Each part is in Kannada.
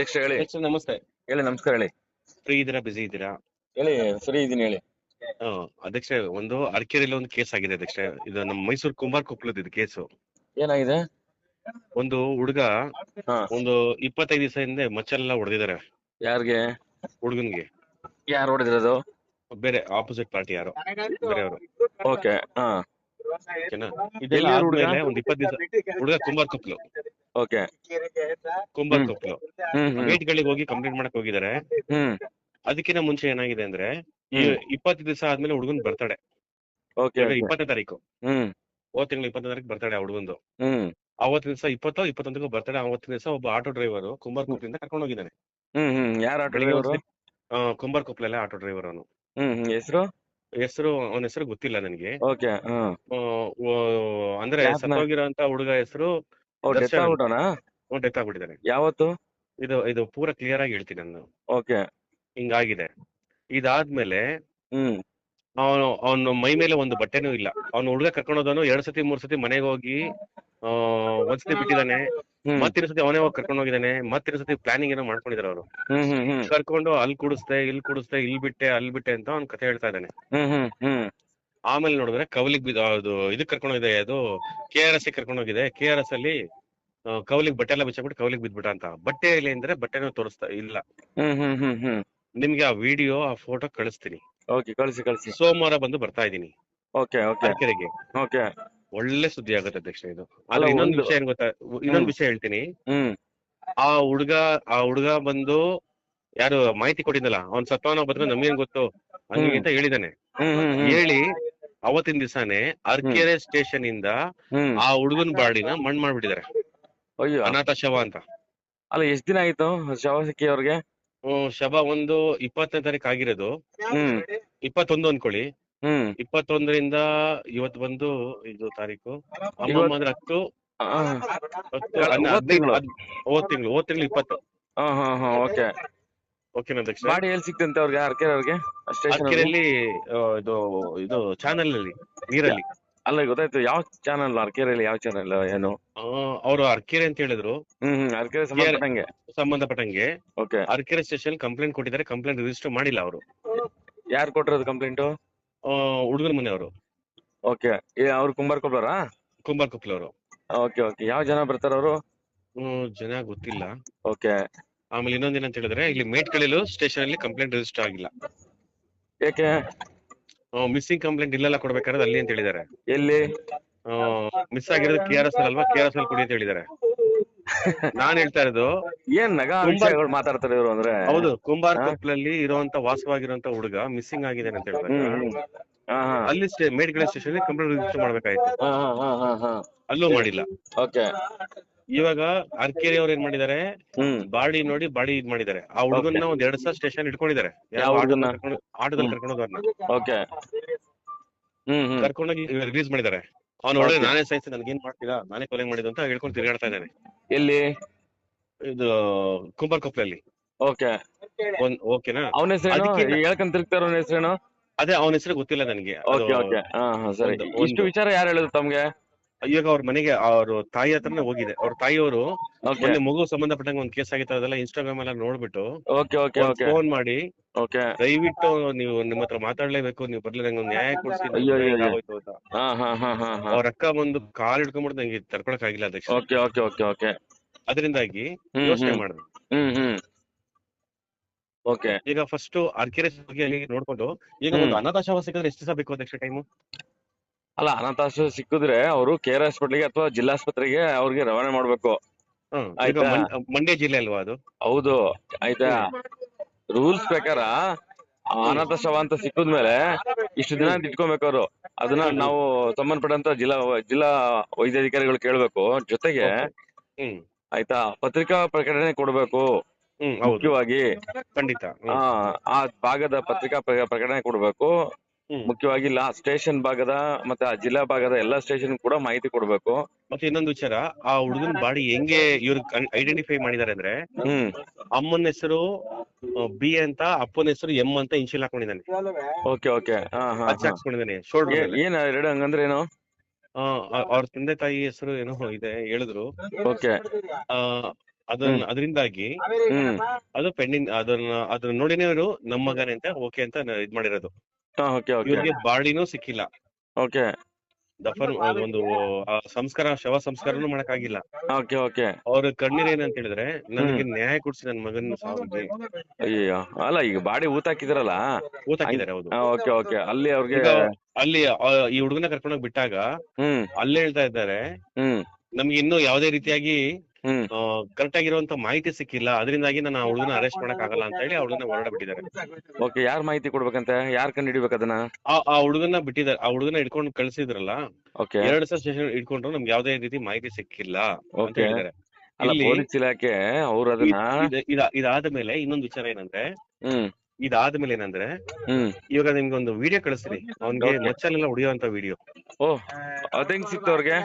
ಅಧ್ಯಕ್ಷ ಹೇಳಿ. ಅಧ್ಯಕ್ಷ ನಮಸ್ತೆ. ಹೇಳಿ ನಮಸ್ಕಾರ ಹೇಳಿ. ಫ್ರೀ ಇದ್ದೀರಾ ಬಿಸಿ ಇದ್ದೀರಾ? ಹೇಳಿ ಫ್ರೀ ಇದ್ದೀನಿ ಹೇಳಿ. ಆ, ಅಧ್ಯಕ್ಷ ಒಂದು ಅರ್ಕೆರೆಯಲ್ಲಿ ಒಂದು ಕೇಸ್ ಆಗಿದೆ ಅಧ್ಯಕ್ಷ. ಇದು ನಮ್ಮ ಮೈಸೂರು ಕುಮಾರ್ ಕೊಪ್ಪಳದ ಇದು ಕೇಸು. ಏನಾಗಿದೆ? ಒಂದು ಹುಡುಗ ಹಾ. ಒಂದು ಇಪ್ಪತ್ತೈದು ದಿವಸ ಹಿಂದೆ ಮಚ್ಚಲ್ಲ ಹೊಡೆದಿದ್ದಾರೆ. ಯಾರಿಗೆ? ಹುಡುಗನ್ಗೆ. ಯಾರು ಹೊಡೆದಿರೋದು? ಬೇರೆ ಆಪೋಸಿಟ್ ಪಾರ್ಟಿ ಯಾರು? ಬೇರೆಯವರು. ಓಕೆ ಹಾ. ಓಕೆನಾ? ಇದೆಲ್ಲ ಹುಡುಗ? ಆದ್ಮೇಲೆ ಒಂದ್ ಇಪ್ಪತ್ತು ದಿವಸ. ಹುಡುಗ ಕುಂಬಾರ್ ಕೊಪ್ಪಲು ಓಕೆ. ಗೇಟ್ ಗಳಿಗೆ ಹೋಗಿ ಕಂಪ್ಲೇಂಟ್ ಮಾಡಕ್ ಹೋಗಿದ್ದಾರೆ ಹ್ಮ್. ಅದಕ್ಕಿಂತ ಮುಂಚೆ ಏನಾಗಿದೆ ಅಂದ್ರೆ. ಇಪ್ಪತ್ತು ದಿವಸ ಆದ್ಮೇಲೆ ಹುಡುಗನ್ ಬರ್ತಡೆ. ಓಕೆ ಇಪ್ಪತ್ತನೇ ತಾರೀಕು. ಹ್ಮ್. ಹೋದ ತಿಂಗಳು ಇಪ್ಪತ್ತನೇ ತಾರೀಕು ಬರ್ತಡೆ ಆ ಹುಡುಗಂದು. ಹ್ಮ್. ಅವತ್ತಿನ ದಿವಸ ಇಪ್ಪತ್ತೋ ಇಪ್ಪತ್ತೊಂದಕ್ಕೂ ಬರ್ತಡೆ ಅವತ್ತಿನ ದಿವಸ ಒಬ್ಬ ಆಟೋ ಡ್ರೈವರ್ ಕುಂಬಾರ್ ಕೊಪ್ಪಲಿಂದ ಕರ್ಕೊಂಡು ಹೋಗಿದ್ದಾನೆ. ಹ್ಮ್ ಹ್ಮ್. ಯಾರು ಆಟೋ ಡ್ರೈವರ್? ಡ್ರೈವರು ಕುಂಬಾರ್ ಕೊಪ್ಪಲಲ್ಲೇ ಆಟೋ ಡ್ರೈವರ್ ಅವನು. ಹ್ಮ್ ಹೆಸರು? ಹೆಸರು ಅವನ ಹೆಸರು ಗೊತ್ತಿಲ್ಲ ನನಗೆ. ಓಕೆ ಆ, ಅಂದ್ರೆ ಸತ್ತೋಗಿರೋ ಹುಡುಗ ಹೆಸರು ಡೆತ್. ಆಗ್ಬಿಟ್ಟನಾ ಡೆತ್ ಆಗ್ಬಿಟ್ಟಿದ್ದಾನೆ. ಯಾವತ್ತು? ಇದು ಇದು ಪೂರ ಕ್ಲಿಯರ್ ಆಗಿ ಹೇಳ್ತೀನಿ ನಾನು. ಓಕೆ ಹಿಂಗಾಗಿದೆ. ಇದಾದ್ಮೇಲೆ ಹ್ಮ್. ಅವನು ಅವನು ಮೈ ಮೇಲೆ ಒಂದು ಬಟ್ಟೆನೂ ಇಲ್ಲ. ಅವ್ನು ಹುಡುಗ ಕರ್ಕೊಂಡೋದನು ಎರಡ್ ಸತಿ ಮೂರ್ ಸತಿ ಮನೆಗೆ ಹೋಗಿ ಆ ಒಂದ್ಸತಿ ಬಿಟ್ಟಿದ್ದಾನೆ. ಮತ್ತಿನ ಸತಿ ಅವನೇ ಹೋಗಿ ಕರ್ಕೊಂಡು ಹೋಗಿದ್ದಾನೆ. ಮತ್ತಿನ ಸತಿ ಪ್ಲಾನಿಂಗ್ ಏನೋ ಮಾಡ್ಕೊಂಡಿದ್ರು ಅವರು. ಕರ್ಕೊಂಡು ಅಲ್ಲಿ ಕುಡಿಸ್ದೆ ಇಲ್ಲಿ ಕುಡಿಸ್ದೆ ಇಲ್ಲಿ ಬಿಟ್ಟೆ ಅಲ್ಲಿ ಬಿಟ್ಟೆ ಅಂತ ಅವ್ನ್ ಕಥೆ ಹೇಳ್ತಾ ಇದ್ದಾನೆ. ಆಮೇಲೆ ನೋಡಿದ್ರೆ ಕವಲಿಗ್ ಬಿದ್ದು ಅದು ಇದಕ್ ಕರ್ಕೊಂಡೋಗಿದೆ ಅದು ಕೆ ಆರ್ ಎಸ್ ಕರ್ಕೊಂಡು ಹೋಗಿದೆ. ಕೆ ಆರ್ ಎಸ್ ಅಲ್ಲಿ ಕವಲಿಗ್ ಬಟ್ಟೆ ಎಲ್ಲ ಬಿಚ್ಚಾಬಿಟ್ಟು ಕವಲಿಗ್ ಬಿದ್ಬಿಟ್ಟ ಅಂತ. ಬಟ್ಟೆ ಇಲ್ಲಿ ಅಂದ್ರೆ ಬಟ್ಟೆನೂ ತೋರಿಸ್ತಾ ಇಲ್ಲ. ಹ್ಮ್ ಹ್ಮ್ ಹ್ಮ್ ಹ್ಮ್. ನಿಮ್ಗೆ ಆ ವಿಡಿಯೋ ಆ ಫೋಟೋ ಕಳಿಸ್ತೀನಿ. ಓಕೆ ಕಳಿಸಿ ಕಳಿಸಿ. ಸೋಮವಾರ ಬಂದು ಬರ್ತಾ ಇದೀನಿ ಓಕೆ ಓಕೆ. ತರೀಕೆರೆಗೆ ಓಕೆ. ಒಳ್ಳೆ ಸುದ್ದಿ ಆಗುತ್ತೆ ಅಧ್ಯಕ್ಷ ಇದು. ಅಲ್ಲ, ಅಲ್ಲ ಇನ್ನೊಂದು ಒಂದು- ವಿಷಯ ಏನ್ ಗೊತ್ತಾ ಇನ್ನೊಂದು ವಿಷಯ ಹೇಳ್ತೀನಿ. ಹ್ಮ್. ಆ ಹುಡ್ಗ ಆ ಹುಡ್ಗ ಬಂದು ಯಾರು ಮಾಹಿತಿ ಕೊಟ್ಟಿದ್ದಲ್ಲ ಅವ್ನ್ ಸತ್ವನ ಬದ್ರ ನಮ್ಗೇನ್ ಗೊತ್ತು? ಹಂಗೆ ಅಂತ ಹೇಳಿದಾನೆ. ಹ್ಮ್ ಹ್ಮ್ ಹ್ಮ್. ಹೇಳಿ ಅವತ್ತಿನ ದಿವಸಾನೇ ಅರ್ಕೆರೆ ಸ್ಟೇಷನ್ ಇಂದ ಹ್ಮ್. ಆ ಹುಡುಗನ ಬಾಡಿನ ಮಣ್ಣು ಮಾಡ್ಬಿಟ್ಟಿದ್ದಾರೆ. ಅಯ್ಯೋ. ಅನಾಥ ಶವ ಅಂತ. ಅಲ್ಲ ಎಷ್ಟ್ ದಿನ ಆಯ್ತು ಶವ ಸಿಕ್ಕಿ ಅವ್ರಿಗೆ? ಹ್ಮ್, ಶವ ಒಂದು ಇಪ್ಪತ್ತನೇ ತಾರೀಕು ಆಗಿರೋದು. ಹ್ಮ್. ಇಪ್ಪತ್ತೊಂದು ಅನ್ಕೊಳ್ಳಿ. ಹ್ಮ್. ಇಪ್ಪತ್ತೊಂದರಿಂದ ಇವತ್ತು ಬಂದು ಇದು ತಾರೀಕು. ಅಮ್ಮಮ್ಮ ಅಂದ್ರೆ ಹತ್ತು ಹತ್ತು ಹನ್ನ- ಹದಿನೈದು ತಿಂಗ್ಳು. ಹದ್- ಹೋದ್ ತಿಂಗಳು ಹೋದ್ ತಿಂಗಳು ಇಪ್ಪತ್ತು. ಹಾ ಹಾ ಹಾ ಓಕೆ. ಓಕೆನಾ ಅಧ್ಯಕ್ಷ ಬಾಡಿ ಎಲ್ಲಿ ಸಿಕ್ತಂತೆ ಅವ್ರಿಗೆ ಅರ್ಕೆರೆ ಅವ್ರಿಗೆ? ಸ್ಟೇಷನ್ ಅರ್ಕೆರೆಯಲ್ಲಿ ಆ, ಇದು ಇದು ಚಾನಲ್ ಅಲ್ಲಿ ನೀರಲ್ಲಿ. ಅಲ್ಲ ಗೊತ್ತಾಯ್ತು ಯಾವ ಚಾನಲ್ ಅರ್ಕೆರೆಯಲ್ಲಿ ಯಾವ ಚಾನಲ್ ಏನು? ಅವರು ಅರ್ಕೆರೆ ಅಂತ ಹೇಳಿದ್ರು. ಹ್ಮ್ ಹ್ಮ್ ಅರ್ಕೆರೆ ಸಂಬಂಧಪಟ್ಟಂಗೆ. ಸಂಬಂಧಪಟ್ಟಂಗೆ. ಓಕೆ. ಅರ್ಕೆರೆ ಸ್ಟೇಷನ್ ಕಂಪ್ಲೇಂಟ್ ಕೊಟ್ಟಿದ್ದಾರೆ ಕಂಪ್ಲೇಂಟ್ ರಿಜಿಸ್ಟರ್ ಮಾಡಿಲ್ಲ ಅವರು. ಯಾರು ಕೊಟ್ಟಿರೋದು ಕಂಪ್ಲೇಂಟು ಹುಡುಗನ ಮನೆಯವರು. ಓಕೆ. ಅವ್ರು ಕುಂಬಾರ್ ಕೊಬ್ಬರಾ ಕುಂಬಾರ್ ಕೊಪ್ಪಲ್ ಅವರು ಓಕೆ ಓಕೆ. ಯಾವ ಜನ ಬರ್ತಾರ ಅವರು? ಜನ ಗೊತ್ತಿಲ್ಲ. ಓಕೆ. ಆಮೇಲೆ ಇನ್ನೊಂದೇನಂತ ಅಂತ ಹೇಳಿದ್ರೆ ಇಲ್ಲಿ ಮೇಟ್ಕಳಿಲು ಸ್ಟೇಷನ್ ಅಲ್ಲಿ ಕಂಪ್ಲೇಂಟ್ ರಿಜಿಸ್ಟರ್ ಆಗಿಲ್ಲ. ಯಾಕೆ? ಮಿಸ್ಸಿಂಗ್ ಕಂಪ್ಲೇಂಟ್ ಇಲ್ಲೆಲ್ಲ ಕೊಡ್ಬೇಕಾದ್ರೆ ಅಲ್ಲಿ ಅಂತ ಹೇಳಿದ್ದಾರೆ. ಎಲ್ಲಿ? ಮಿಸ್ ಆಗಿರೋದು ಕೆ ಆರ್ ಎಸ್ ಅಲ್ವಾ? ಕೆ ಆರ್ ಎಸ್ ಅಲ್ಲಿ ಕೊಡಿ ಅಂತ ಹೇಳಿದ್ದಾರೆ. ನಾನ್ ಹೇಳ್ತಾ ಇರೋದು ಏನ್ ನಗ ವಿಷಯಗಳು ಮಾತಾಡ್ತಾರೆ ಇವರು ಅಂದ್ರೆ? ಹೌದು ಕುಂಬಾರ್? ಕೊಪ್ಪಲಲ್ಲಿ ಇರುವಂತ ವಾಸವಾಗಿರುವಂತ ಹುಡುಗ ಮಿಸ್ಸಿಂಗ್ ಆಗಿದೆ ಅಂತ ಹೇಳಿದಾಗ ಹ್ಮ್ ಹ್ಮ್. ಹಾ ಹಾ. ಅಲ್ಲಿ ಮೇಟ್ಕಳಿ ಸ್ಟೇಷನ್ ಕಂಪ್ಲೇಂಟ್ ರಿಜಿಸ್ಟರ್ ಮಾಡ್ಬೇಕಾಯ್ತು. ಅಲ್ಲೂ ಮಾಡಿಲ್ಲ. ಓಕೆ. ಇವಾಗ ಅರ್ಕೇರಿ ಅವ್ರು ಏನ್ ಮಾಡಿದ್ದಾರೆ ಹ್ಮ್. ಬಾಡಿ ನೋಡಿ ಬಾಡಿ ಇದ್ ಮಾಡಿದ್ದಾರೆ ಆ ಹುಡುಗನ್ನ ಒಂದ್ ಎರಡ್ ಸಾವಿರ ಸ್ಟೇಷನ್ ಇಟ್ಕೊಂಡಿದ್ದಾರೆ ಯಾವ ಹುಡ್ಗನ್ನ? ಆಟೋದಲ್ಲಿ. ಕರ್ಕೊಂಡು ಓಕೆ ಹ್ಮ್ ಹ್ಮ್. ಕರ್ಕೊಂಡೋಗಿ ರಿಲೀಸ್ ಮಾಡಿದ್ದಾರೆ ಅವ್ನು ಒಳ್ಳೆ ನಾನೇ ನಾನೇ ನನ್ಗೆ ಏನ್ ಮಾಡ್ತೀರಾ? ನಾನೇ ಕೊಲೆ ಮಾಡಿದ್ದು ಅಂತ ಹೇಳ್ಕೊಂಡು ತಿರುಗಾಡ್ತಾ ಇದ್ದಾನೆ. ಎಲ್ಲಿ? ಇದು ಕುಂಬಾರ್ ಕೊಪ್ಪಲಲ್ಲಿ ಓಕೆ ಒಂದ್ ಓಕೆನಾ? ಅವನ ಹೆಸರೇನು? ಅದಕ್ಕೆ- ಹೇಳ್ಕೊಂಡ್ ತಿರ್ಗ್ತಾರ ಅವನ ಹೆಸರೇನು? ಅದೇ ಅವನ ಹೆಸರು ಗೊತ್ತಿಲ್ಲ ನನಗೆ. ಓಕೆ ಓಕೆ ಹಾ ಹಾ ಸರಿ. ಒಂದು- ಇಷ್ಟು ವಿಚಾರ ಯಾರು ಹೇಳಿದ್ರು ತಮ್ಗೆ? ಇವಾಗ ಅವ್ರ ಮನೆಗೆ ಅವ್ರ ತಾಯಿ ಹತ್ರನೇ ಹೋಗಿದೆ. ಅವ್ರ ತಾಯಿಯವರು ಮೊನ್ನೆ ಮಗು ಸಂಬಂಧಪಟ್ಟಂಗೆ ಒಂದ್ ಕೇಸ್ ಆಗಿತ್ತು. ಅದೆಲ್ಲ ಇನ್ಸ್ಟಾಗ್ರಾಮ್ ಎಲ್ಲ ನೋಡ್ಬಿಟ್ಟು ಓಕೆ ಓಕೆ ಓಕೆ ಫೋನ್ ಮಾಡಿ ಓಕೆ ದಯವಿಟ್ಟು ನೀವು ನಿಮ್ಮ ಹತ್ರ ಮಾತಾಡ್ಲೇಬೇಕು ನೀವು ಬರ್ಲಿಲ್ಲ ನಂಗೆ ಒಂದು ನ್ಯಾಯ ಕೊಡ್ಸಿ ಅಂತ. ಅವ್ರ ಅಕ್ಕ ಬಂದು ಕಾಲ್ ಹಿಡ್ಕೊಂಡ್ಬಿಟ್ಟು ನಂಗೆ ತರ್ಕೊಳಕ್ ಆಗಿಲ್ಲ ಅದಕ್ಕೆ ಓಕೆ ಓಕೆ ಓಕೆ ಓಕೆ ಅದರಿಂದಾಗಿ ಯೋಚನೆ. ಮಾಡಿದ್ರು ಓಕೆ ಈಗ ಫಸ್ಟ್ ಅರ್ಕೆರೆ ಬಗ್ಗೆ ನೋಡ್ಕೊಂಡು ಈಗ ಒಂದು ಅನಾಥಾಶ್ರಮ ಸಿಕ್ಕಿದ್ರೆ ಎಷ್ಟು ದಿವಸ ಬೇಕು ಅಧ್ಯಕ್ಷ ಟೈಮು ಅಲ್ಲ ಅನಾಥಾಶ್ರಮ ಸಿಕ್ಕಿದ್ರೆ ಅವರು ಕೆ ಆರ್ ಹಾಸ್ಪಿಟ್ಲಿಗೆ ಅಥವಾ ಜಿಲ್ಲಾಸ್ಪತ್ರೆಗೆ ಅವ್ರಿಗೆ ರವಾನೆ ಮಾಡ್ಬೇಕು. ಹ್ಮ್ ಈಗ ಆಯ್ತಾ? ಮಂ- ಮಂಡ್ಯ ಜಿಲ್ಲೆ ಅಲ್ವಾ ಅದು? ಹೌದು ಆಯ್ತಾ? ರೂಲ್ಸ್ ಪ್ರಕಾರ ಆ ಶವ ಅಂತ ಸಿಕ್ಕಿದ್ಮೇಲೆ ಇಷ್ಟು ದಿನ ಅಂತ ಇಟ್ಕೊಬೇಕು ಅವರು. ಅದನ್ನ ನಾವು ಸಂಬಂಧಪಟ್ಟಂತ ಜಿಲ್ಲಾ ಜಿಲ್ಲಾ ವೈದ್ಯಾಧಿಕಾರಿಗಳು ಕೇಳ್ಬೇಕು. ಜೊತೆಗೆ ಹ್ಮ್. ಆಯ್ತಾ? ಪತ್ರಿಕಾ ಪ್ರಕಟಣೆ ಕೊಡ್ಬೇಕು. ಹ್ಮ್ ಹೌದು. ಮುಖ್ಯವಾಗಿ ಖಂಡಿತ. ಹ್ಮ್. ಆ ಆ ಭಾಗದ ಪತ್ರಿಕಾ ಪ್ರ- ಪ್ರಕಟಣೆ ಕೊಡ್ಬೇಕು. ಮುಖ್ಯವಾಗಿ ಲಾ ಸ್ಟೇಷನ್ ಭಾಗದ ಮತ್ತೆ ಆ ಜಿಲ್ಲಾ ಭಾಗದ ಎಲ್ಲಾ ಸ್ಟೇಷನ್ ಕೂಡ ಮಾಹಿತಿ ಕೊಡ್ಬೇಕು. ಮತ್ತೆ ಇನ್ನೊಂದು ವಿಚಾರ ಆ ಹುಡುಗನ ಬಾಡಿ ಹೆಂಗೆ ಇವ್ರ ಐಡೆಂಟಿಫೈ ಮಾಡಿದಾರೆ ಅಂದ್ರೆ ಹ್ಮ್. ಅಮ್ಮನ ಹೆಸರು ಬಿ ಅಂತ ಅಪ್ಪನ ಹೆಸರು ಎಂ ಅಂತ ಇನ್ಶಿಲ್ ಹಾಕೊಂಡಿದ್ದಾನೆ. Okay okay. ಹಾ ಹಾ ಹಚ್ಚ ಹಾಕ್ಸ್ಕೊಂಡಿದ್ದಾನೆ ಶೋಲ್ಡರ್ ಏನ್ ಎರಡು ಹಂಗಂದ್ರೆ ಏನು? ಅವ್ರ ತಂದೆ ತಾಯಿ ಹೆಸರು ಏನೋ ಇದೆ ಹೇಳಿದ್ರು. ಓಕೆ. ಆ, ಅದನ್ನ ಅದರಿಂದಾಗಿ ಹ್ಮ್. ಅದು ಪೆಂಡಿಂಗ್ ಅದನ್ನ ಅದನ್ನ ನೋಡಿನೇ ಅವರು ನಮ್ಮ ಮಗನೇ ಅಂತ ಓಕೆ ಅಂತ ಇದ್ ಮಾಡಿರೋದು. ಓಕೆ ಓಕೆ ಇವ್ರಿಗೆ ಬಾಡಿನೂ ಸಿಕ್ಕಿಲ್ಲ. ಓಕೆ ದಫನ್ ಒಂದು ಆ ಸಂಸ್ಕಾರ ಶವ ಸಂಸ್ಕಾರನೂ ಮಾಡಕ್ಕಾಗಿಲ್ಲ. ಓಕೆ ಓಕೆ ಅವ್ರ ಕಣ್ಣೀರ್ ಏನಂತ ಹೇಳಿದ್ರೆ ನನಗೆ ನ್ಯಾಯ ಕೊಡ್ಸಿ ನನ್ ಮಗನ ಸಾವಿಗೆ. ಅಯ್ಯೋ ಅಲ್ಲ ಈಗ ಬಾಡಿ ಊತ ಹಾಕಿದಾರಲ್ಲ? ಊತ ಹಾಕಿದ್ದಾರೆ ಹೌದು. ಓಕೆ ಓಕೆ ಅಲ್ಲಿ ಅವ್ರಿಗೆ ಅಲ್ಲಿ ಆ, ಈ ಹುಡುಗನ ಕರ್ಕೊಂಡೋಗಿ ಬಿಟ್ಟಾಗ ಹ್ಮ್. ಅಲ್ಲೇ ಹೇಳ್ತಾ ಇದ್ದಾರೆ ಹ್ಮ್. ನಮ್ಗೆ ಇನ್ನು ಯಾವದೇ ರೀತಿಯಾಗಿ ಕರೆಕ್ಟ್ ಆಗಿರುವಂತ ಮಾಹಿತಿ ಸಿಕ್ಕಿಲ್ಲ. ಅದರಿಂದಾಗಿ ನಾನು ಆ ಹುಡುಗನ ಅರೆಸ್ಟ್ ಮಾಡಕ್ ಆಗಲ್ಲ ಅಂತ ಹೇಳಿ ಹುಡುಗನ ಹೊರಡ ಬಿಟ್ಟಿದ್ದಾರೆ. ಓಕೆ ಯಾರ್ ಮಾಹಿತಿ ಕೊಡ್ಬೇಕಂತೆ? ಯಾರ್ ಕಂಡು ಹಿಡಿಬೇಕು ಅದನ್ನ? ಆ ಆ ಹುಡುಗನ ಬಿಟ್ಟಿದ್ದಾರೆ. ಆ ಹುಡುಗನ ಇಟ್ಕೊಂಡು ಕಳ್ಸಿದ್ರಲ್ಲ ಓಕೆ. ಎರಡ್ ಸಲ ಸ್ಟೇಷನ್ ಇಟ್ಕೊಂಡ್ರು ನಮ್ಗೆ ಯಾವ್ದೇ ರೀತಿ ಮಾಹಿತಿ ಸಿಕ್ಕಿಲ್ಲ ಅಂತ. ಹೇಳಿದ್ದಾರೆ. ಅಲ್ಲ ಪೊಲೀಸ್ ಇಲಾಖೆ ಅವ್ರು ಅದನ್ನ ಇದಾದ ಮೇಲೆ ಇನ್ನೊಂದು ಇನ್ನೊಂದ್ ವಿಚಾರ ಏನಂದ್ರೆ ಹ್ಮ್. ಇದಾದ್ಮೇಲೆ ಏನಂದ್ರೆ ಹ್ಮ್. ಇವಾಗ ನಿಮ್ಗೆ ಒಂದು ವಿಡಿಯೋ ಕಳಿಸ್ತೀನಿ ಅವ್ನಿಗೆ. ಮಚ್ಚಲೆಲ್ಲ ಹೊಡಿಯುವಂತ ವಿಡಿಯೋ ಓ ಸಿಕ್ತು ಅವ್ರಿಗೆ?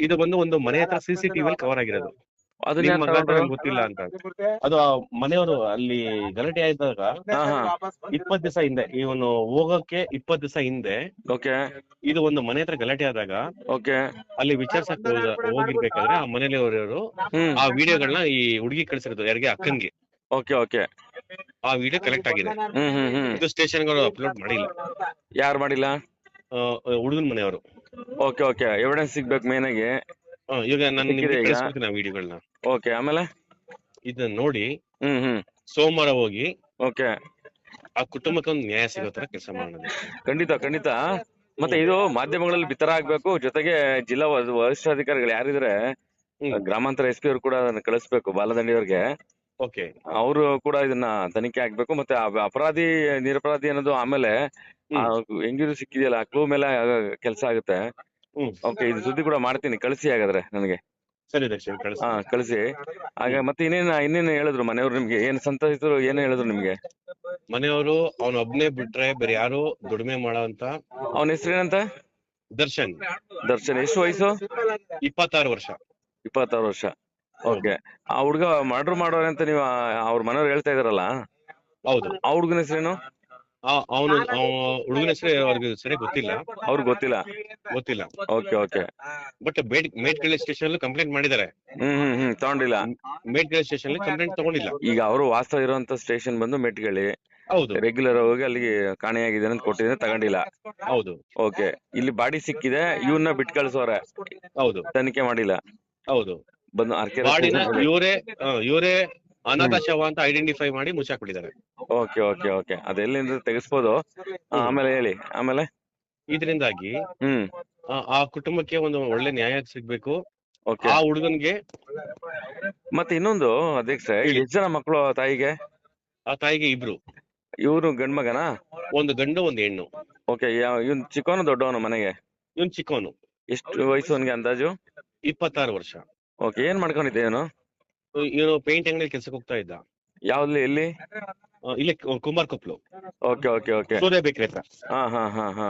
ಇದು ಬಂದು ಒಂದು ಮನೆ ಹತ್ರ ಸಿ ಸಿ ಟಿವಿ ಕವರ್ ಆಗಿರೋದು. ಅದನ್ನ ನಿಮ್ ಯಾರ್ ಮಗ ತಗೊಂಡ್ರು? ಗೊತ್ತಿಲ್ಲ ಅಂತ. ಅದು ಆ ಮನೆಯವರು ಅಲ್ಲಿ ಗಲಾಟೆ ಆಯ್ದಾಗ ಹಾ ಹಾ. ಇಪ್ಪತ್ ದಿವಸ ಹಿಂದೆ ಇವನು ಹೋಗಕ್ಕೆ ಇಪ್ಪತ್ ದಿವಸ ಹಿಂದೆ ಓಕೆ. ಇದು ಒಂದು ಮನೆ ಹತ್ರ ಗಲಾಟೆ ಆದಾಗ ಓಕೆ. ಅಲ್ಲಿ ವಿಚಾರಿಸಕ್ ಹೋಗಿರ್ಬೇಕಾದ್ರೆ ಆ ಮನೇಲಿ ಅವರವರು ಹ್ಮ್. ಆ ವಿಡಿಯೋಗಳನ್ನ ಈ ಹುಡುಗಿ ಕಳ್ಸಿರೋದು ಯಾರಿಗೆ ಅಕ್ಕನ್ಗೆ. Okay okay. ಆ ವಿಡಿಯೋ ಕಲೆಕ್ಟ್ ಆಗಿದೆ. ಹ್ಮ್. ಹ್ಮ್ ಹ್ಮ್ ಇದು ಸ್ಟೇಷನ್ ಅಪ್ಲೋಡ್ ಮಾಡಿಲ್ಲ. ಯಾರು ಮಾಡಿಲ್ಲ? ಹುಡುಗನ ಮನೆಯವರು. Okay okay. ಎವಿಡೆನ್ಸ್ ಸಿಗ್ಬೇಕು ಮೇನ್ ಆಗಿ. ಆ, ಈಗ ನಾನು ನಿಮ್ಗೆ ಸಿಕ್ಕಿದೆ ಈಗ? ಕಳಿಸ್ಕೊಡ್ತೀನಿ ಆ ವಿಡಿಯೋಗಳನ್ನ ಓಕೆ ಆಮೇಲೆ? ಇದನ್ನ ನೋಡಿ. ಹ್ಮ್ ಹ್ಮ್. ಸೋಮವಾರ ಹೋಗಿ ಓಕೆ. ಆ ಕುಟುಂಬಕ್ಕೆ ಒಂದು ನ್ಯಾಯ ಸಿಗೋ ತರ ಕೆಲಸ ಮಾಡೋಣ. ಖಂಡಿತ ಖಂಡಿತ. ಮತ್ತೆ ಇದು ಮಾಧ್ಯಮಗಳಲ್ಲಿ ಬಿತ್ತರ ಆಗ್ಬೇಕು. ಜೊತೆಗೆ ಜಿಲ್ಲಾ ವರಿಷ್ಠಾಧಿಕಾರಿಗಳು ಯಾರಿದ್ರೆ ಹ್ಮ್. ಗ್ರಾಮಾಂತರ ಎಸ್ ಪಿ ಅವರು ಕೂಡ ಅದನ್ನ ಕಳಿಸ್ಬೇಕು ಬಾಲದಂಡಿಯವ್ರಿಗೆ ಓಕೆ. ಅವರು ಕೂಡ ಇದನ್ನ ತನಿಖೆ ಆಗ್ಬೇಕು ಮತ್ತೆ ಆ ಅಪರಾಧಿ ನಿರಪರಾಧಿ ಅನ್ನೋದು ಆಮೇಲೆ ಹೆಂಗಿದ್ರು ಸಿಕ್ಕಿದೆಯಲ್ಲ ಕ್ಲೂ ಮೇಲೆ ಕೆಲಸ ಆಗುತ್ತೆ. ಓಕೆ ಇದು ಸುದ್ದಿ ಕೂಡ ಮಾಡ್ತೀನಿ ಕಳಿಸಿ ಹಾಗಾದ್ರೆ ನನಗೆ. ಸರಿ ದಕ್ಷಿಣ ಕಳಿಸ್. ಹಾ ಕಳಿಸಿ. ಆಗ ಮತ್ತೆ ಇನ್ನೇನ್ ಇನ್ನೇನು ಹೇಳಿದ್ರು ಮನೆಯವ್ರು ನಿಮ್ಗೆ? ಏನ್ ಸಂತೋಷಿಸಿದ್ರು ಏನೇ ಹೇಳಿದ್ರು ನಿಮ್ಗೆ? ಮನೆಯವರು ಅವನ ಒಬ್ನೇ ಬಿಟ್ರೆ ಬೇರೆ ಯಾರು ದುಡಿಮೆ ಮಾಡೋ ಅಂತ ಹೆಸರು ಏನಂತ? ದರ್ಶನ್. ದರ್ಶನ್. ಎಷ್ಟು ವಯಸ್ಸು? ಇಪ್ಪತ್ತಾರು ವರ್ಷ. ಇಪ್ಪತ್ತಾರು ವರ್ಷ. ಓಕೆ ಆ ಹುಡ್ಗ ಮರ್ಡರ್ ಮಾಡೋರೆ ಅಂತ ನೀವು ಅವ್ರ ಮನೆಯವ್ರು ಹೇಳ್ತಾ ಇದಾರಲ್ಲ? ಹೌದು. ಆ ಹುಡುಗನ ಹೆಸರೇನು? ಅವನು ಹುಡುಗನ ಹೆಸರು ಅವ್ರಿಗೆ ಸರಿ ಗೊತ್ತಿಲ್ಲ. ಅವ್ರಿಗೆ ಗೊತ್ತಿಲ್ಲ? ಗೊತ್ತಿಲ್ಲ. Okay okay. ಬಟ್ ಬೇಡ್ ಮೇಟ್ಗಳ್ಳಿ ಸ್ಟೇಷನ್ ಅಲ್ಲಿ ಕಂಪ್ಲೇಂಟ್ ಮಾಡಿದ್ದಾರೆ. ಹ್ಮ್ ಹ್ಮ್ ಹ್ಮ್ ತಗೊಂಡಿಲ್ಲ. ಮೇಟ್ಗಳ್ಳಿ ಸ್ಟೇಷನ್ ಅಲ್ಲಿ ಕಂಪ್ಲೇಂಟ್ ತಗೊಂಡಿಲ್ಲ. ಈಗ ಅವರು ವಾಸ್ತವ ಇರುವಂತ ಸ್ಟೇಷನ್ ಬಂದು ಮೆಟ್ಗಳಿ ಹೌದು. ರೆಗ್ಯುಲರ್ ಹೋಗಿ ಅಲ್ಲಿಗೆ ಕಾಣೆಯಾಗಿದೆ ಅಂತ ಕೊಟ್ಟಿದ್ರೆ ತಗೊಂಡಿಲ್ಲ. ಹೌದು. ಓಕೆ. ಇಲ್ಲಿ ಬಾಡಿ ಸಿಕ್ಕಿದೆ ಇವನ್ನ ಬಿಟ್ ಕಳ್ಸೋರೆ. ಹೌದು. ತನಿಖೆ ಮಾಡಿಲ್ಲ. ಹೌದು. ಬಂದು ಬಾಡಿನ ಇವರೇ ಇವರೇ ಅನಾಥ ಶವ ಅಂತ ಐಡೆಂಟಿಫೈ ಮಾಡಿ ಮುಚ್ಚಾಕ್ಬಿಟ್ಟಿದ್ದಾರೆ. Okay okay okay. ಅದೆಲ್ಲಿಂದ ತೆಗಿಸ್ಬೋದು? ಆ, ಆಮೇಲೆ ಹೇಳಿ ಆಮೇಲೆ? ಇದರಿಂದಾಗಿ ಹ್ಮ್. ಆ ಕುಟುಂಬಕ್ಕೆ ಒಂದು ಒಳ್ಳೆ ನ್ಯಾಯ ಸಿಗ್ಬೇಕು. ಓಕೆ. ಆ ಹುಡುಗನ್ಗೆ ಮತ್ತೆ ಇನ್ನೊಂದು ಅಧ್ಯಕ್ಷ ಎಷ್ಟು ಜನ ಮಕ್ಕಳು ತಾಯಿಗೆ? ಆ ತಾಯಿಗೆ ಇಬ್ರು. ಇವ್ರು ಗಂಡ್ ಮಗನಾ? ಒಂದು ಗಂಡು ಒಂದು ಹೆಣ್ಣು. ಓಕೆ ಇವನ್ ಚಿಕ್ಕವನು ದೊಡ್ಡವನು ಮನೆಗೆ? ಇವನ್ ಚಿಕ್ಕವನು. ಎಷ್ಟು ವಯಸ್ಸು ಅವನಿಗೆ ಅಂದಾಜು? ಇಪ್ಪತ್ತಾರು ವರ್ಷ. ಓಕೆ ಏನ್ ಮಾಡ್ಕೊಂಡಿದ್ದೆ ಏನು ಇವನು ಪೇಂಟ್ ಅಂಗಡಿ ಕೆಲ್ಸಕ್ಕೆ ಹೋಗ್ತಾ ಇದ್ದ. ಯಾವ್ದು ಎಲ್ಲಿ? ಇಲ್ಲಿ ಇಲ್ಲೇ ಕು- Kumar Koppalu. Okay okay okay. Surya bakery ಹತ್ರ. ಹಾ ಹಾ ಹಾ ಹಾ.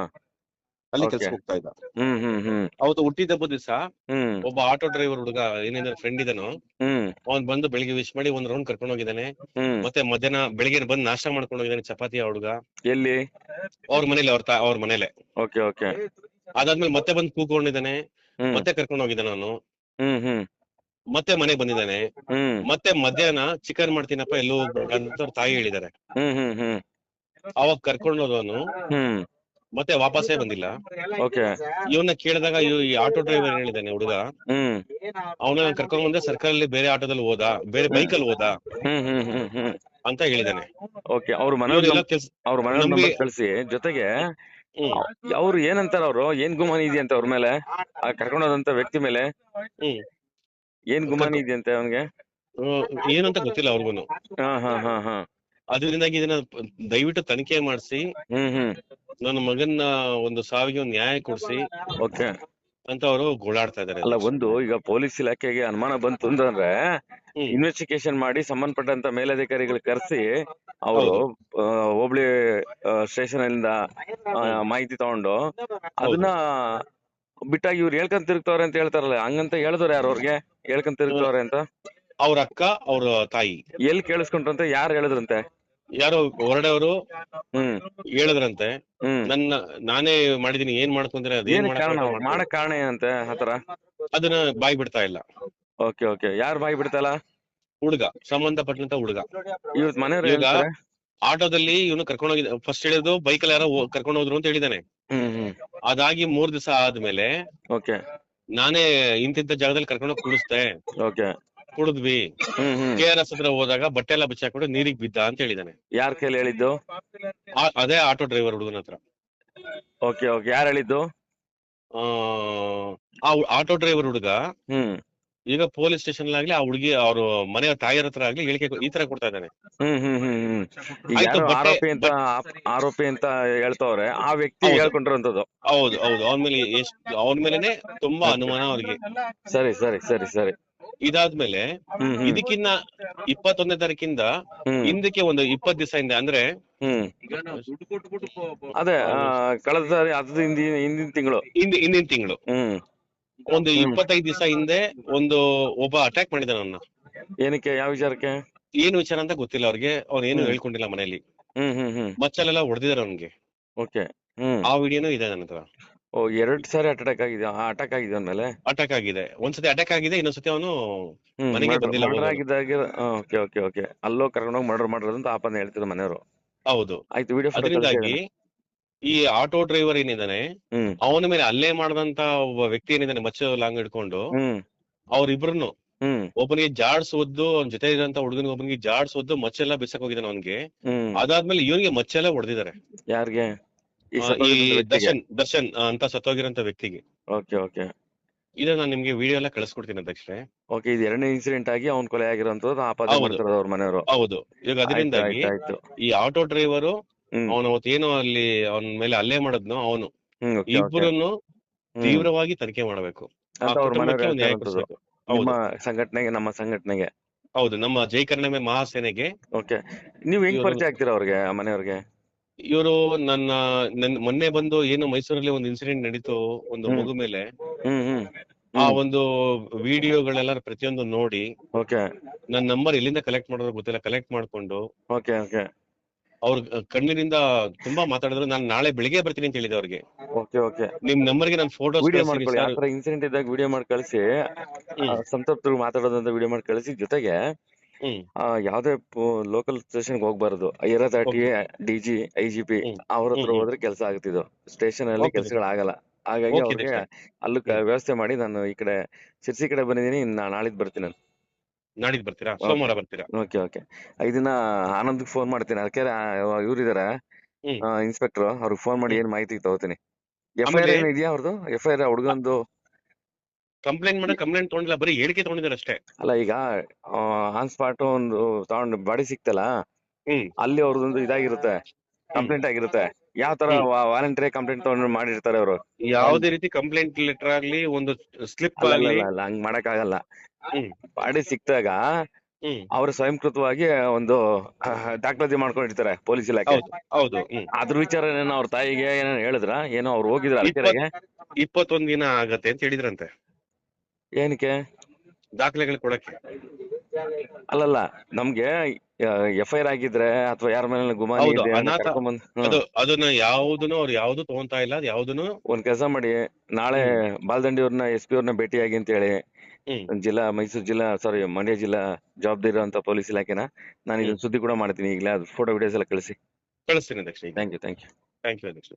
ಅಲ್ಲಿ Okay. ಕೆಲ್ಸಕ್ಕೆ ಹೋಗ್ತಾ ಇದ್ದ. ಹ್ಮ್ ಹ್ಮ್ ಹ್ಮ್. ಅವತ್ತು ಹುಟ್ಟಿದಬ್ಬ ದಿವಸ ಹ್ಮ್. ಒಬ್ಬ ಆಟೋ ಡ್ರೈವರ್ ಹುಡುಗ ಏನೇನ ಫ್ರೆಂಡ್ ಇದನೋ. ಹ್ಮ್. ಅವ್ನ್ ಬಂದು ಬೆಳಿಗ್ಗೆ ವಿಶ್ ಮಾಡಿ ಒಂದ್ ರೌಂಡ್ ಕರ್ಕೊಂಡು ಹೋಗಿದ್ದಾನೆ. ಹ್ಮ್. ಮತ್ತೆ ಮಧ್ಯಾಹ್ನ ಬೆಳಿಗ್ಗೆ ಬಂದು ನಾಷ್ಟ ಮಾಡ್ಕೊಂಡು ಹೋಗಿದ್ದಾನೆ ಚಪಾತಿ ಆ ಹುಡುಗ. ಎಲ್ಲಿ? ಅವ್ರ ಮನೇಲಿ ಅವ್ರ ತಾ ಅವ್ರ ಮನೇಲೆ. Okay okay. ಅದಾದ್ಮೇಲೆ ಮತ್ತೆ ಬಂದು ಕೂಕೊಂಡಿದ್ದಾನೆ ಹ್ಮ್. ಮತ್ತೆ ಕರ್ಕೊಂಡು ಹೋಗಿದ್ದಾನೆ ನಾನು ಹ್ಮ್ ಹ್ಮ್. ಮತ್ತೆ ಮನೆಗ್ ಬಂದಿದ್ದಾನೆ. ಹ್ಮ್. ಮತ್ತೆ ಮಧ್ಯಾಹ್ನ ಚಿಕನ್ ಮಾಡ್ತೀನಪ್ಪ ಎಲ್ಲೋ ಅಂತ ಅವ್ರ ತಾಯಿ ಹೇಳಿದ್ದಾರೆ. ಹ್ಮ್ ಹ್ಮ್ ಹ್ಮ್. ಅವಾಗ ಕರ್ಕೊಂಡು ಹೋದವನು. ಹ್ಮ್. ಮತ್ತೆ ವಾಪಸ್ಸೇ ಬಂದಿಲ್ಲ. ಓಕೆ. ಇವನ್ನ ಕೇಳಿದಾಗ ಇವ್- ಈ ಆಟೋ ಡ್ರೈವರ್ ಹೇಳಿದಾನೆ ಹುಡುಗ. ಹ್ಮ್. ಅವನ ಕರ್ಕೊಂಡ್ ಬಂದೆ ಸರ್ಕಾರಲ್ಲಿ ಬೇರೆ ಆಟೋದಲ್ಲಿ ಹೋದ? ಬೇರೆ ಬೈಕಲ್ಲಿ ಹೋದ? ಹ್ಮ್ ಹ್ಮ್ ಹ್ಮ್ ಹ್ಮ್. ಅಂತ ಹೇಳಿದಾನೆ ಓಕೆ ಅವ್ರ ಮನೆಯವ್ರ ಇವ್ರೆಲ್ಲ ಕೆಲ್ಸ ಅವ್ರ ಮನೆಯವ್ರ ನಂಬಿ- ನಂಬರ್ ಕಳ್ಸಿ. ಜೊತೆಗೆ ಹ್ಮ್. ಅವ್ರು ಏನಂತಾರ ಅವ್ರು? ಏನ್ ಗುಮಾನಿ ಇದೆಯಂತ ಅವ್ರ ಮೇಲೆ? ಆ ಕರ್ಕೊಂಡೋದಂತ ವ್ಯಕ್ತಿ ಮೇಲೆ? ಹ್ಮ್. ಏನ್ ಗುಮಾನಿ ಇದೆಯಂತೆ ಅವನ್ಗೆ? ಹ್ಮ್, ಏನಂತ ಗೊತ್ತಿಲ್ಲ ಅವ್ರಿಗೂನು. ಹಾ ಹಾ ಹಾ ಹಾ. ಅದರಿಂದಾಗಿ ಇದನ್ನ ದಯವಿಟ್ಟು ತನಿಖೆ ಮಾಡಿಸಿ ಹ್ಮ್ ಹ್ಮ್. ನನ್ನ ಮಗನ್ನ ಒಂದು ಸಾವಿಗೆ ಒಂದು ನ್ಯಾಯ ಕೊಡಿಸಿ ಓಕೆ. ಅಂತ ಅವರು ಗೋಳಾಡ್ತಾ ಇದಾರೆ ಅಲ್ಲ ಒಂದು ಈಗ ಪೊಲೀಸ್ ಇಲಾಖೆಗೆ ಅನುಮಾನ ಬಂತು ಅಂತಂದ್ರೆ ಹ್ಮ್. ಇನ್ವೆಸ್ಟಿಗೇಷನ್ ಮಾಡಿ ಸಂಬಂಧಪಟ್ಟಂತ ಮೇಲಧಿಕಾರಿಗಳು ಕರೆಸಿ ಅವರು ಹೋಬಳಿ ಸ್ಟೇಷನ್ ಇಂದ ಆ, ಮಾಹಿತಿ ತಗೊಂಡು ಅದನ್ನ ಬಿಟ್ಟಾಗಿ ಇವ್ರು ಹೇಳ್ಕೊಂತ ತಿರುಗ್ತವ್ರೆ ಅಂತ ಹೇಳ್ತಾರಲ್ಲ ಹಂಗಂತ ಹೇಳಿದ್ರು ಯಾರು ಅವ್ರಿಗೆ? ಹೇಳ್ಕೊಂಡ್ ತಿರುಗ್ತವ್ರೆ ಅಂತ? ಅವ್ರ ಅಕ್ಕ ಅವ್ರ ತಾಯಿ. ಎಲ್ಲಿ ಕೇಳಿಸ್ಕೊಂಡ್ರಂತೆ? ಯಾರು ಹೇಳಿದ್ರಂತೆ? ಯಾರೋ ಹೊರಡವರು ಹ್ಮ್. ಹೇಳಿದ್ರಂತೆ. ಹ್ಮ್. ನನ್ನ ನಾನೇ ಮಾಡಿದೀನಿ ಏನ್ ಮಾಡ್ಕೊಂಡ್ರೆ ಅದೇನ್ ಏನ್ ಕಾರಣ? ಮಾಡಕ್ ಮಾಡಕ್ ಕಾರಣ ಏನಂತೆ ಆತರ ಅದನ್ನ ಬಾಯ್ ಬಿಡ್ತಾ ಇಲ್ಲ. Okay okay. ಯಾರು ಬಾಯಿ ಬಿಡ್ತಲ್ಲ? ಹುಡುಗ ಸಂಬಂಧಪಟ್ಟಂತ ಹುಡುಗ. ಇವತ್ ಮನೆಯವ್ರು ಈಗ ಹೇಳ್ತಾರೆ? ಆಟೋದಲ್ಲಿ ಇವನು ಕರ್ಕೊಂಡೋಗಿದ್ದ ಫಸ್ಟ್ ಹೇಳಿದ್ದು ಬೈಕಲ್ಲಿ ಯಾರೋ ಹೋ- ಕರ್ಕೊಂಡು ಹೋದ್ರು ಅಂತ ಹೇಳಿದಾನೆ ಅದಾಗಿ ಮೂರ್ ದಿವಸ ಆದ್ಮೇಲೆ ಓಕೆ. ನಾನೇ ಇಂತಿಂತ ಜಾಗದಲ್ಲಿ ಕರ್ಕೊಂಡು ಹೋಗಿ ಕುಡಿಸ್ದೆ. ಓಕೆ. ಕುಡಿದ್ವಿ. ಕೆ ಆರ್ ಎಸ್ ಹತ್ರ ಹೋದಾಗ ಬಟ್ಟೆ ಎಲ್ಲ ಬಿಚ್ಚಾಕೊಂಡು ನೀರಿಗೆ ಬಿದ್ದ ಅಂತ ಹೇಳಿದಾನೆ. ಯಾರ್ ಕೈಲಿ ಹೇಳಿದ್ದು? ಆ- ಅದೇ ಆಟೋ ಡ್ರೈವರ್ ಹುಡುಗನ ಹತ್ರ. Okay okay. ಯಾರು ಹೇಳಿದ್ದು? ಆ ಆ ಆಟೋ ಡ್ರೈವರ್ ಹುಡುಗ ಹ್ಮ್. ಈಗ ಪೊಲೀಸ್ ಸ್ಟೇಷನ್ ಆಗ್ಲಿ ಆ ಹುಡುಗಿ ಅವ್ರ ಮನೆಯ ತಾಯಿಯರ ಹತ್ರ ಆಗ್ಲಿ ಹೇಳಿಕೆ ಈ ತರ ಕೊಡ್ತಾ ಇದ್ದಾನೆ. ಹ್ಮ್ ಹ್ಮ್ ಹ್ಮ್ ಹ್ಮ್. ಈಗ ಆಯ್ತು, ಯಾರು ಬಟ್ಟೆ- ಆರೋಪಿ ಅಂತ ಆರೋಪಿ ಅಂತ ಹೇಳ್ತವ್ರೆ ಆ ವ್ಯಕ್ತಿ ಹೌದು. ಹೇಳ್ಕೊಂಡಿರೋಂಥದ್ದು. ಹೌದು ಹೌದು. ಅವನ ಮೇಲೆ ಎಷ್ಟು ಅವನ ಮೇಲೆನೆ ತುಂಬಾ ಅನುಮಾನ ಅವ್ರಿಗೆ. ಸರಿ ಸರಿ ಸರಿ ಸರಿ. ಇದಾದ್ಮೇಲೆ ಹ್ಮ್ ಹ್ಮ್. ಇದಕ್ಕಿನ್ನ ಇಪ್ಪತ್ತೊಂದನೇ ತಾರೀಕಿಂದ ಹ್ಮ್. ಹಿಂದಕ್ಕೆ ಒಂದು ಇಪ್ಪತ್ತು ದಿವಸ ಹಿಂದೆ ಅಂದ್ರೆ ಹ್ಮ್. ಅದೇ ಆ, ಕಳೆದ ಸಾರಿ ಅದ್ರ ಹಿಂದಿನ ಹಿಂದಿನ ತಿಂಗಳು. ಹಿಂದಿ ಹಿಂದಿನ ತಿಂಗಳು. ಹ್ಮ್. ಒಂದು. ಇಪ್ಪತ್ತೈದು ದಿವಸ ಹಿಂದೆ ಒಂದು ಒಬ್ಬ ಅಟ್ಯಾಕ್ ಮಾಡಿದ ನನ್ನ ಏನಕ್ಕೆ ಯಾವ ವಿಚಾರಕ್ಕೆ? ಏನ್ ವಿಚಾರ ಅಂತ ಗೊತ್ತಿಲ್ಲ ಅವ್ರಿಗೆ. ಅವ್ರು ಏನು. ಹೇಳ್ಕೊಂಡಿಲ್ಲ ಮನೆಯಲ್ಲಿ. ಹ್ಮ್ ಹ್ಮ್ ಹ್ಮ್. ಮಚ್ಚಲೆಲ್ಲ ಹೊಡೆದಿದ್ದಾರೆ ಅವ್ನಿಗೆ. ಓಕೆ ಹ್ಮ್. ಆ ವಿಡಿಯೋನು ಇದೆ ನನ್ನ ಹತ್ರ. ಓ ಎರಡ್ ಸಾರಿ ಅಟ್ಯಾಕ್ ಆಗಿದೆ ಅಟ್ಯಾಕ್ ಆಗಿದೆ ಅಂದ್ಮೇಲೆ ಅಟ್ಯಾಕ್ ಆಗಿದೆ. ಒಂದ್ಸತಿ ಅಟ್ಯಾಕ್ ಆಗಿದೆ ಇನ್ನೊಂದ್ಸತಿ ಅವನು ಮನೆಗೆ ಬಂದಿಲ್ಲ ಮರ್ಡರ್. ಆಗಿದ್ದಾಗ ಓಕೆ ಓಕೆ ಓಕೆ. ಅಲ್ಲೋ ಕರ್ಕೊಂಡೋಗಿ ಮರ್ಡರ್ ಮಾಡಿರೋದು ಅಂತ ಆಪನ್ನ ಹೇಳ್ತಿದ್ರು ಮನೆಯವರು. ಹೌದು. ಆಯ್ತು ವಿಡಿಯೋ ಅದರಿಂದಾಗಿ ಈ ಆಟೋ ಡ್ರೈವರ್ ಏನಿದ್ದಾನೆ ಅವನ ಮೇಲೆ ಅಲ್ಲೇ ಮಾಡದಂತ ಒಬ್ಬ ವ್ಯಕ್ತಿ ಏನಿದ್ದಾನೆ ಮಚ್ಚ ಲಾಂಗ್ ಹಿಡ್ಕೊಂಡು ಅವ್ರಿಬ್ರು ಒಬ್ಬನಿಗೆ ಜಾಡ್ಸ್ ಒದ್ದು ಅವ್ನ ಜೊತೆ ಇರೋಂತ ಹುಡುಗನಿಗೆ ಒಬ್ಬನಿಗೆ ಜಾಡ್ಸ್ ಒದ್ದು ಮಚ್ಚೆಲ್ಲ ಬಿಸಕ್ ಹೋಗಿದ್ದಾನೆ ಅವನಿಗೆ. ಅದಾದ್ಮೇಲೆ ಇವನಿಗೆ ಮಚ್ಚೆಲ್ಲ ಹೊಡೆದಿದ್ದಾರೆ. ಯಾರಿಗೆ? ಈ ದರ್ಶನ್ ದರ್ಶನ್ ಅಂತ ಸತ್ತೋಗಿರೋಂತ ವ್ಯಕ್ತಿಗೆ. Okay okay. ಇದು ನಾನು ನಿಮ್ಗೆ ವಿಡಿಯೋ ಎಲ್ಲ ಕಳಿಸ್ಕೊಡ್ತೀನಿ ಅಧ್ಯಕ್ಷರೇ. ಓಕೆ ಇದು ಎರಡನೇ ಇನ್ಸಿಡೆಂಟ್ ಆಗಿ ಅವ್ನ್ ಕೊಲೆ ಆಗಿರೋಂಥದ್ದು ಆಪಾದನೆ ಪದ ಅವ್ರ ಮನೆಯವರು. ಹೌದು. ಈಗ ಅದರಿಂದಾಗಿ ಈ ಆಟೋ ಡ್ರೈವರು ಅವನ ಏನೋ ಅಲ್ಲಿ ಅವನ ಮೇಲೆ ಹಲ್ಲೆ ಮಾಡಿದ್ನೋ ಅವನು. ಇಬ್ಬರನ್ನು ತೀವ್ರವಾಗಿ ತನಿಖೆ ಮಾಡಬೇಕು. ಸಂಘಟನೆಗೆ ನಮ್ಮ ಸಂಘಟನೆಗೆ. ಹೌದು ನಮ್ಮ ಜೈ ಕರ್ಣಮೆ ಮಹಾಸೇನೆಗೆ. ಓಕೆ. ನೀವು ಹೆಂಗ್ ಪರಿಚಯ ಆಗ್ತೀರಾ ಅವ್ರಿಗೆ ಆ ಮನೆಯವ್ರಿಗೆ? ಇವರು ನನ್ನ ನನ್ ಮೊನ್ನೆ ಬಂದು ಏನು ಮೈಸೂರಲ್ಲಿ ಒಂದು ಇನ್ಸಿಡೆಂಟ್ ನಡೀತು ಒಂದು. ಮಗು ಮೇಲೆ. ಆ ಒಂದು ವಿಡಿಯೋಗಳೆಲ್ಲ ಪ್ರತಿಯೊಂದು ನೋಡಿ ಓಕೆ. ನನ್ನ ನಂಬರ್ ಎಲ್ಲಿಂದ ಕಲೆಕ್ಟ್ ಮಾಡೋದು ಗೊತ್ತಿಲ್ಲ. ಕಲೆಕ್ಟ್ ಮಾಡ್ಕೊಂಡು ಓಕೆ ಓಕೆ. ಅವ್ರ ಕಣ್ಣಿನಿಂದ ತುಂಬಾ ಮಾತಾಡಿದ್ರು. ನಾನು ನಾಳೆ ಬೆಳಿಗ್ಗೆ ಬರ್ತೀನಿ ಅಂತ ಹೇಳಿದೆ ಅವ್ರಿಗೆ. Okay okay. ನಿಮ್ ನಂಬರ್ಗೆ ನಾನು ಫೋಟೋ ವಿಡಿಯೋ ಮಾಡ್ಕೊಳ್ಳಿ ಆ ಇನ್ಸಿಡೆಂಟ್ ಇದ್ದಾಗ ವಿಡಿಯೋ ಮಾಡಿ ಕಳಿಸಿ. ಸಂತಪ್ತರು ಮಾತಾಡೋದಂತ ವಿಡಿಯೋ ಮಾಡಿ ಕಳಿಸಿ. ಜೊತೆಗೆ ಆ, ಯಾವ್ದೇ ಲೋಕಲ್ ಸ್ಟೇಷನ್ ಹೋಗ್ಬಾರದು. ಹೋಗ್ಬಾರ್ದು D G DG IGP P ಅವ್ರ ಹತ್ರ. ಹೋದ್ರೆ ಕೆಲಸ ಆಗ್ತಿದ್ದು ಸ್ಟೇಷನ್ ಅಲ್ಲಿ. ಕೆಲಸಗಳಾಗಲ್ಲ. ಹಾಗಾಗಿ ಅವ್ರಿಗೆ. ಅಲ್ಲೂ ವ್ಯವಸ್ಥೆ ಮಾಡಿ ನಾನು ಈ ಕಡೆ ಶಿರ್ಸಿ ಕಡೆ ಬಂದಿದ್ದೀನಿ. ನಾಳೆ ನಾಳಿದ್ದು ಬರ್ತೀನಿ ನಾನು. ನಾಡಿದ್ ಬರ್ತೀರಾ? ಸೋಮವಾರ ಬರ್ತೀರಾ? Okay okay. ಇದನ್ನ ಆನಂದ್ಗೆ ಫೋನ್ ಮಾಡ್ತೀನಿ. ಅದಕ್ಕೆ ಇವ್ರು ಇದಾರೆ. ಹ್ಮ್. ಇನ್ಸ್ಪೆಕ್ಟರ್ ಅವ್ರಿಗೆ ಫೋನ್ ಮಾಡಿ. ಏನ್ ಮಾಹಿತಿ ತಗೋತೀನಿ. ಎಫ್ ಐ ಆರ್ ಆಮೇಲೆ- ಏನು ಇದೆಯಾ ಅವ್ರದ್ದು ಎಫ್ ಐ ಆರ್ ಹುಡುಗಂದು? ಕಂಪ್ಲೇಂಟ್ ಮಾಡಿ ಕಂಪ್ಲೇಂಟ್ ತಗೊಂಡಿಲ್ಲ. ಬರೀ ಹೇಳಿಕೆ ತಗೊಂಡಿದ್ದಾರೆ ಅಷ್ಟೇ. ಅಲ್ಲ ಈಗ ಆನ್ ಸ್ಪಾಟ್ ಒಂದು ತಗೊಂಡ್ ಬಾಡಿ ಸಿಕ್ತಲ್ಲ? ಹ್ಮ್. ಅಲ್ಲಿ ಅವ್ರದ್ದು ಇದಾಗಿರುತ್ತೆ. ಕಂಪ್ಲೇಂಟ್ ಆಗಿರುತ್ತೆ. ಯಾವ ತರ. ವಾಲಂಟರಿ ಕಂಪ್ಲೇಂಟ್ ತಗೊಂಡು ಮಾಡಿರ್ತಾರೆ ಅವರು? ಯಾವುದೇ ರೀತಿ ಕಂಪ್ಲೇಂಟ್ ಲೆಟರ್ ಆಗ್ಲಿ ಒಂದು ಸ್ಲಿಪ್ ಆಗಲಿ. ಅಲ್ಲ, ಹಂಗ್ ಮಾಡಕ್ ಆಗಲ್ಲ. ಬಾಡಿ ಸಿಕ್ತಾಗ ಅವ್ರು ಸ್ವಯಂಕೃತವಾಗಿ ಒಂದು ದಾಖಲಾತಿ ಮಾಡ್ಕೊಂಡಿರ್ತಾರೆ ಪೊಲೀಸ್ ಇಲಾಖೆ. ಹೌದು ಅದ್ರ ವಿಚಾರ ಏನೋ ಅವ್ರ ತಾಯಿಗೆ ಏನೋ ಹೇಳಿದ್ರ? ಏನೋ ಅವ್ರು ಹೋಗಿದ್ರ ಇಪ್ಪತ್ತೊಂದ್ ದಿನ ಆಗತ್ತೆ ಅಂತ ಹೇಳಿದ್ರಂತೆ. ಏನಕ್ಕೆ? ದಾಖಲೆಗಳು ಕೊಡಕ್ಕೆ. ಅಲ್ಲಲ್ಲ ನಮ್ಗೆ ಎಫ್ ಐ ಆರ್ ಆಗಿದ್ರೆ ಅಥವಾ ಯಾರ ಮೇಲೆ ಗುಮಾನಿ ಹೌದು, ಇದೆ ಅಂತ ಅನಾಥ- ಕರ್ಕೊಂಬಂದ್ ಹ್ಮ್. ಅದು ಅದನ್ನ ಯಾವ್ದನ್ನು ಅವ್ರು ಯಾವ್ದು ತಗೊಂತಾ ಇಲ್ಲ ಅದ್ ಯಾವ್ದನ್ನು ಒಂದ್ ಕೆಲಸ ಮಾಡಿ ನಾಳೆ ಬಾಲದಂಡಿ ಅವ್ರನ್ನ ಎಸ್ ಪಿ ಅವ್ರನ್ನ ಭೇಟಿಯಾಗಿ ಅಂತ ಹೇಳಿ ಹ್ಮ್ ಜಿಲ್ಲಾ ಮೈಸೂರು ಜಿಲ್ಲಾ ಸಾರಿ ಮಂಡ್ಯ ಜಿಲ್ಲಾ ಜವಾಬ್ದಾರಿ ಇರುವಂತ ಪೊಲೀಸ್ ಇಲಾಖೆನ ನಾನು ಇದನ್ನ ಸುದ್ದಿ ಕೂಡ ಮಾಡ್ತೀನಿ ಈಗಲೇ ಅದು ಫೋಟೋ ವಿಡಿಯೋಸ್ ಎಲ್ಲ ಕಳಿಸಿ. ಕಳಿಸ್ತೀನಿ ಅಧ್ಯಕ್ಷ thank you thank you thank you ಅಧ್ಯಕ್ಷ